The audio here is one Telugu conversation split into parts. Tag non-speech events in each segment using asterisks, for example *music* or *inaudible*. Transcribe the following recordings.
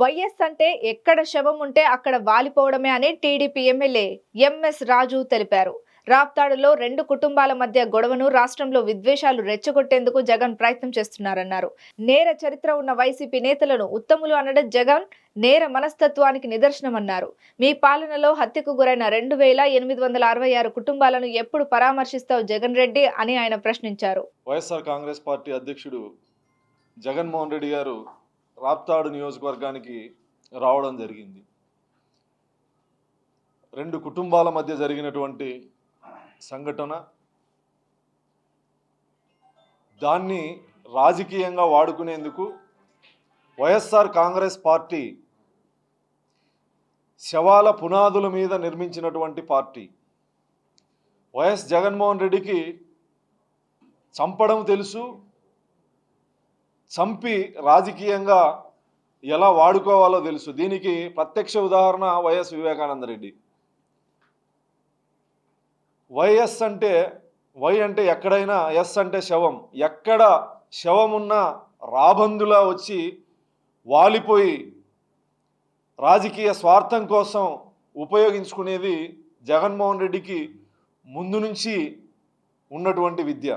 వైఎస్ అంటే ఎక్కడ శవం ఉంటే అక్కడ వాలిపోవడమే అని టీడీపీ ఎమ్మెల్యే ఎంఎస్ రాజు తెలిపారు. రాప్తాడులో రెండు కుటుంబాల మధ్య గొడవను రాష్ట్రంలో విద్వేషాలు రెచ్చగొట్టేందుకు జగన్ ప్రయత్నం చేస్తున్నారన్నారు. నేర చరిత్ర ఉన్న వైసీపీ నేతలను ఉత్తములు అనడం జగన్ నేర మనస్తత్వానికి నిదర్శనమన్నారు. మీ పాలనలో హత్యకు గురైన రెండు వేల ఎనిమిది వందల అరవై ఆరు కుటుంబాలను ఎప్పుడు పరామర్శిస్తావు జగన్ రెడ్డి అని ఆయన ప్రశ్నించారు. వైఎస్ఆర్ కాంగ్రెస్ పార్టీ అధ్యక్షుడు జగన్మోహన్ రెడ్డి గారు రాప్తాడు నియోజకవర్గానికి రావడం జరిగింది. రెండు కుటుంబాల మధ్య జరిగినటువంటి సంఘటన దాన్ని రాజకీయంగా వాడుకునేందుకు వైఎస్ఆర్ కాంగ్రెస్ పార్టీ శవాల పునాదుల మీద నిర్మించినటువంటి పార్టీ. వైఎస్ జగన్మోహన్ రెడ్డికి చంపడం తెలుసు చంపి రాజకీయంగా ఎలా వాడుకోవాలో తెలుసు. దీనికి ప్రత్యక్ష ఉదాహరణ వైఎస్ వివేకానంద రెడ్డి. వైఎస్ అంటే వై అంటే ఎక్కడైనా ఎస్ అంటే శవం. ఎక్కడ శవం ఉన్న రాబందులా వచ్చి వాలిపోయి రాజకీయ స్వార్థం కోసం ఉపయోగించుకునేది జగన్మోహన్ రెడ్డికి ముందు నుంచి ఉన్నటువంటి విద్య.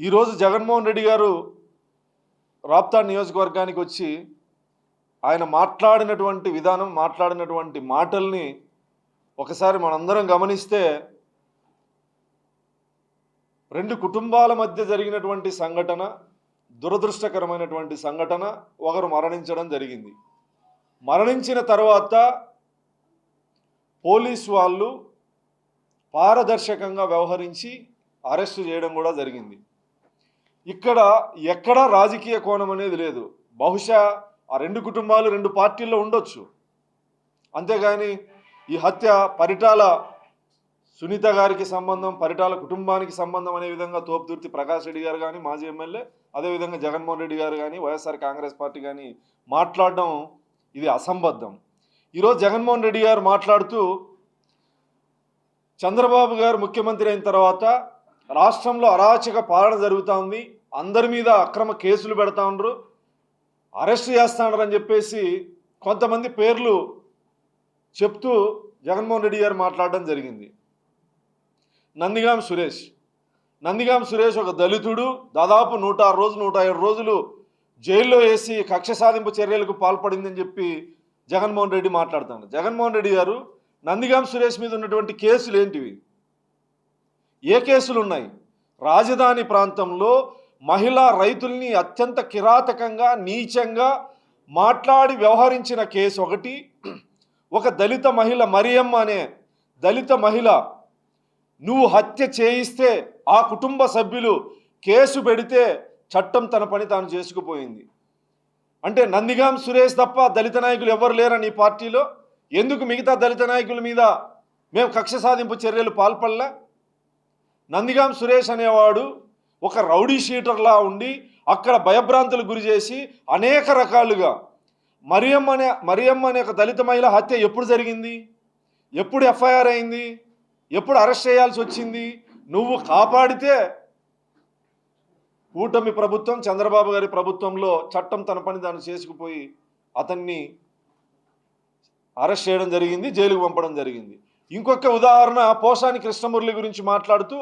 ఈరోజు జగన్మోహన్ రెడ్డి గారు రాప్తా నియోజకవర్గానికి వచ్చి ఆయన మాట్లాడినటువంటి విధానం మాట్లాడినటువంటి మాటల్ని ఒకసారి మనందరం గమనిస్తే రెండు కుటుంబాల మధ్య జరిగినటువంటి సంఘటన దురదృష్టకరమైనటువంటి సంఘటన ఒకరు మరణించడం జరిగింది. మరణించిన తర్వాత పోలీస్ వాళ్ళు పారదర్శకంగా వ్యవహరించి అరెస్టు చేయడం కూడా జరిగింది. ఇక్కడ ఎక్కడా రాజకీయ కోణం అనేది లేదు. బహుశా ఆ రెండు కుటుంబాలు రెండు పార్టీల్లో ఉండొచ్చు. అంతేగాని ఈ హత్య పరిటాల సునీత గారికి సంబంధం పరిటాల కుటుంబానికి సంబంధం అనే విధంగా తోపుదుర్తి ప్రకాష్ రెడ్డి గారు కానీ మాజీ ఎమ్మెల్యే అదేవిధంగా జగన్మోహన్ రెడ్డి గారు కానీ వైఎస్ఆర్ కాంగ్రెస్ పార్టీ కానీ మాట్లాడడం ఇది అసంబద్ధం. ఈరోజు జగన్మోహన్ రెడ్డి గారు మాట్లాడుతూ చంద్రబాబు గారు ముఖ్యమంత్రి అయిన తర్వాత రాష్ట్రంలో అరాచక పాలన జరుగుతూ ఉంది అందరి మీద అక్రమ కేసులు పెడతా ఉండరు. అరెస్ట్ చేస్తాడని చెప్పేసి కొంతమంది పేర్లు చెప్తూ జగన్మోహన్ రెడ్డి గారు మాట్లాడడం జరిగింది. నందిగాం సురేష్. నందిగాం సురేష్ ఒక దళితుడు. దాదాపు నూట ఆరు రోజులు నూట ఏడు రోజులు జైల్లో వేసి కక్ష సాధింపు చర్యలకు పాల్పడిందని చెప్పి జగన్మోహన్ రెడ్డి మాట్లాడుతాడు. జగన్మోహన్ రెడ్డి గారు నందిగాం సురేష్ మీద ఉన్నటువంటి కేసులు ఏంటివి? ఏ కేసులు ఉన్నాయి రాజధాని ప్రాంతంలో మహిళా రైతుల్ని అత్యంత కిరాతకంగా నీచంగా మాట్లాడి వ్యవహరించిన కేసు ఒకటి. ఒక దళిత మహిళ మరియమ్మ అనే దళిత మహిళ నువ్వు హత్య చేయిస్తే ఆ కుటుంబ సభ్యులు కేసు పెడితే చట్టం తన పని తాను చేసుకుపోయింది. అంటే నందిగాం సురేష్ తప్ప దళిత నాయకులు ఎవరు లేరని పార్టీలో? ఎందుకు మిగతా దళిత నాయకుల మీద మేము కక్ష సాధింపు చర్యలు పాల్పడలే? నందిగాం సురేష్ అనేవాడు ఒక రౌడీ షీటర్లా ఉండి అక్కడ భయభ్రాంతులకు గురి చేసి అనేక రకాలుగా మరియమ్మ అనే మరియమ్మ అనే ఒక దళిత మహిళ హత్య ఎప్పుడు జరిగింది? ఎప్పుడు ఎఫ్ఐఆర్ అయింది? ఎప్పుడు అరెస్ట్ చేయాల్సి వచ్చింది? నువ్వు కాపాడితే కూటమి ప్రభుత్వం చంద్రబాబు గారి ప్రభుత్వంలో చట్టం తన పని దాన్ని చేసుకుపోయి అతన్ని అరెస్ట్ చేయడం జరిగింది జైలుకు పంపడం జరిగింది. ఇంకొక ఉదాహరణ పోసాని కృష్ణమురళి గురించి మాట్లాడుతూ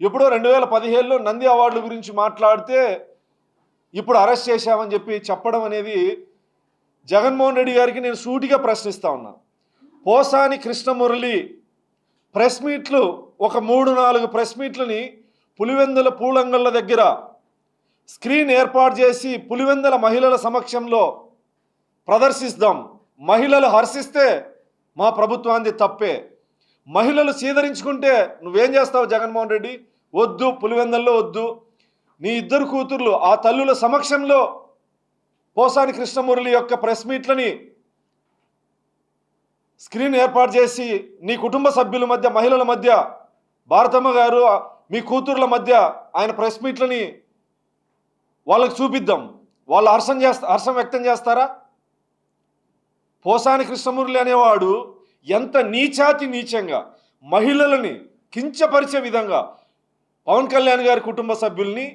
ఎప్పుడో రెండు వేల పదిహేడులో నంది అవార్డుల గురించి మాట్లాడితే ఇప్పుడు అరెస్ట్ చేశామని చెప్పి చెప్పడం అనేది జగన్మోహన్ రెడ్డి గారికి నేను సూటిగా ప్రశ్నిస్తా ఉన్నా. పోసాని కృష్ణమురళి ప్రెస్ మీట్లు ఒక మూడు నాలుగు ప్రెస్ మీట్లని పులివెందుల పూలంగళ్ళ దగ్గర స్క్రీన్ ఏర్పాటు చేసి పులివెందుల మహిళల సమక్షంలో ప్రదర్శిస్తాం. మహిళలు హర్షిస్తే మా ప్రభుత్వాన్ని తప్పే. మహిళలు సీదరించుకుంటే నువ్వేం చేస్తావు జగన్మోహన్ రెడ్డి? వద్దు పులివెందల్లో వద్దు. నీ ఇద్దరు కూతుర్లు ఆ తల్లుల సమక్షంలో పోసాని కృష్ణమురళి యొక్క ప్రెస్ మీట్లని స్క్రీన్ ఏర్పాటు చేసి నీ కుటుంబ సభ్యుల మధ్య మహిళల మధ్య భారతమ్మ గారు మీ కూతుర్ల మధ్య ఆయన ప్రెస్ మీట్లని వాళ్ళకి చూపిద్దాం. వాళ్ళు హర్షం చేస్తా హర్షం వ్యక్తం చేస్తారా? పోసాని కృష్ణమురళి అనేవాడు ఎంత నీచాతి నీచంగా మహిళలని కించపరిచే విధంగా పవన్ కళ్యాణ్ గారి కుటుంబ సభ్యుల్ని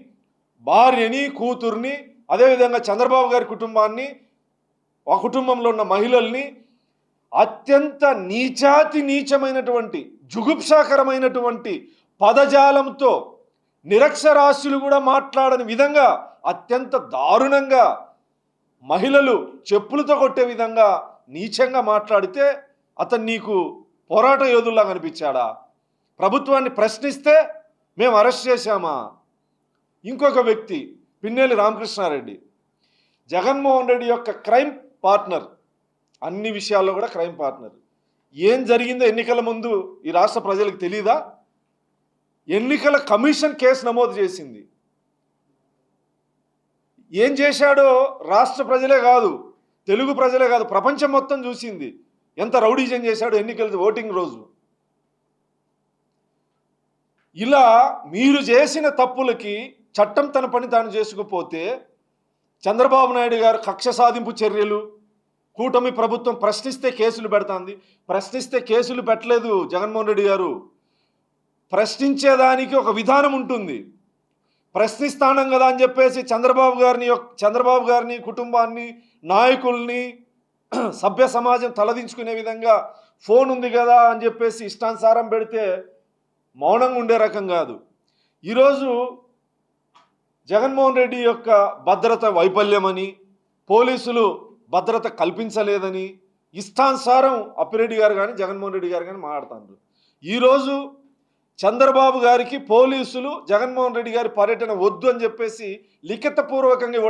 భార్యని కూతుర్ని అదేవిధంగా చంద్రబాబు గారి కుటుంబాన్ని ఆ కుటుంబంలో ఉన్న మహిళల్ని అత్యంత నీచాతి నీచమైనటువంటి జుగుప్సాకరమైనటువంటి పదజాలంతో నిరక్షరాస్యులు కూడా మాట్లాడని విధంగా అత్యంత దారుణంగా మహిళలు చెప్పులతో కొట్టే విధంగా నీచంగా మాట్లాడితే అతను నీకు పోరాట యోధుల్లా కనిపించాడా ప్రభుత్వాన్ని ప్రశ్నిస్తే మేము అరెస్ట్ చేశామా? ఇంకొక వ్యక్తి పిన్నెల్లి రామకృష్ణారెడ్డి. జగన్మోహన్ రెడ్డి యొక్క క్రైమ్ పార్ట్నర్. అన్ని విషయాల్లో కూడా క్రైమ్ పార్ట్నర్. ఏం జరిగిందో ఎన్నికల ముందు ఈ రాష్ట్ర ప్రజలకు తెలీదా? ఎన్నికల కమిషన్ కేసు నమోదు చేసింది. ఏం చేశాడో రాష్ట్ర ప్రజలే కాదు తెలుగు ప్రజలే కాదు ప్రపంచం మొత్తం చూసింది. ఎంత రౌడీజం చేశాడో ఎన్నికల ఓటింగ్ రోజు. ఇలా మీరు చేసిన తప్పులకి చట్టం తన పని తాను చేసుకుపోతే చంద్రబాబు నాయుడు గారు కక్ష సాధింపు చర్యలు కూటమి ప్రభుత్వం ప్రశ్నిస్తే కేసులు పెడుతుంది. ప్రశ్నిస్తే కేసులు పెట్టలేదు జగన్మోహన్ రెడ్డి గారు. ప్రశ్నించేదానికి ఒక విధానం ఉంటుంది. ప్రశ్నిస్తానం కదా అని చెప్పేసి చంద్రబాబు గారిని యొక్క- చంద్రబాబు గారిని కుటుంబాన్ని నాయకుల్ని *clears throat* సభ్య సమాజం తలదించుకునే విధంగా ఫోన్ ఉంది కదా అని చెప్పేసి ఇష్టానుసారం పెడితే మౌనంగా ఉండే రకం కాదు. ఈరోజు జగన్మోహన్ రెడ్డి యొక్క భద్రత వైఫల్యమని పోలీసులు భద్రత కల్పించలేదని ఇష్టానుసారం అప్పిరెడ్డి గారు కానీ జగన్మోహన్ రెడ్డి గారు కానీ మాట్లాడుతున్నారు. ఈరోజు చంద్రబాబు గారికి పోలీసులు జగన్మోహన్ రెడ్డి గారి పర్యటన వద్దు అని చెప్పేసి లిఖితపూర్వకంగా పూర్వకంగా